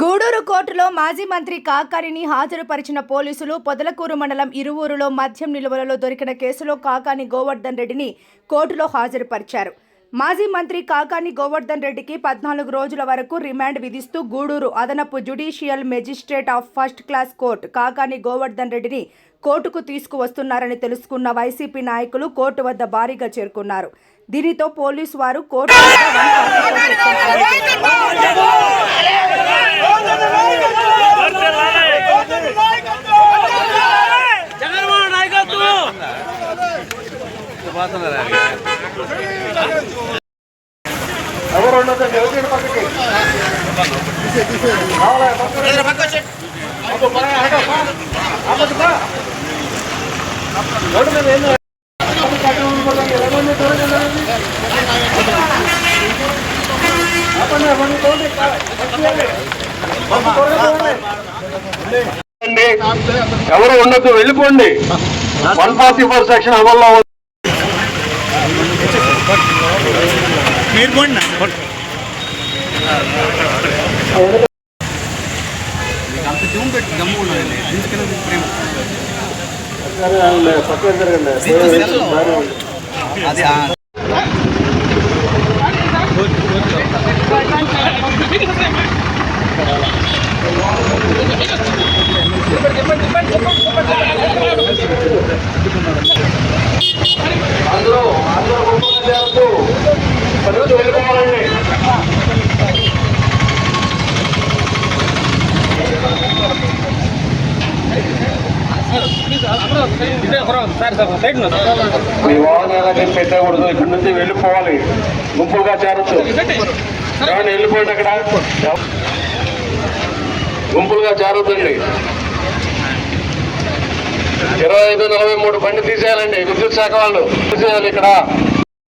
గూడూరు కోర్టులో మాజీ మంత్రి కాకానిని హాజరుపరిచిన పోలీసులు పొదలకూరు మండలం ఇరువూరులో మద్యం నిల్వలలో దొరికిన కేసులో కాకాని గోవర్ధన్ రెడ్డిని కోర్టులో హాజరుపరిచారు. మాజీ మంత్రి కాకాని గోవర్ధన్ రెడ్డికి పద్నాలుగు రోజుల వరకు రిమాండ్ విధిస్తూ గూడూరు అదనపు judicial magistrate of first class court Kakani Govardhan రెడ్డిని కోర్టుకు తీసుకువస్తున్నారని తెలుసుకున్న వైసీపీ నాయకులు కోర్టు వద్ద భారీగా చేరుకున్నారు. దీనితో పోలీసు వారు కోర్టు వద్ద వన్ ఫార్టీ ఫోర్ సెక్షన్ చేశారు. జగన్మోహన్ నాయకత్వం ఎవరు ఉండదండి ఎవరి పక్కకి రోడ్డు మీద ఏం ఎవరు ఉండొద్దు వెళ్ళిపోండి. వన్ ఫార్టీ ఫోర్ సెక్షన్ అమల్లో మీరు పోండి అంత జూమ్ పెట్టి గమ్ము ఉన్నది ఎందుకని ప్రేమ పక్కన జరగండి అది అందరూ అందరూ మీ వాహనాలకి పెట్టకూడదు ఇక్కడ నుంచి వెళ్ళిపోవాలి. గుంపులుగా చేరొచ్చు. ఏమండి వెళ్ళిపోయింది అక్కడ గుంపులుగా చేరొద్దండి. ఇరవై ఐదు నలభై మూడు బండి తీసేయాలండి. విద్యుత్ శాఖ వాళ్ళు తీసేయాలి ఇక్కడ.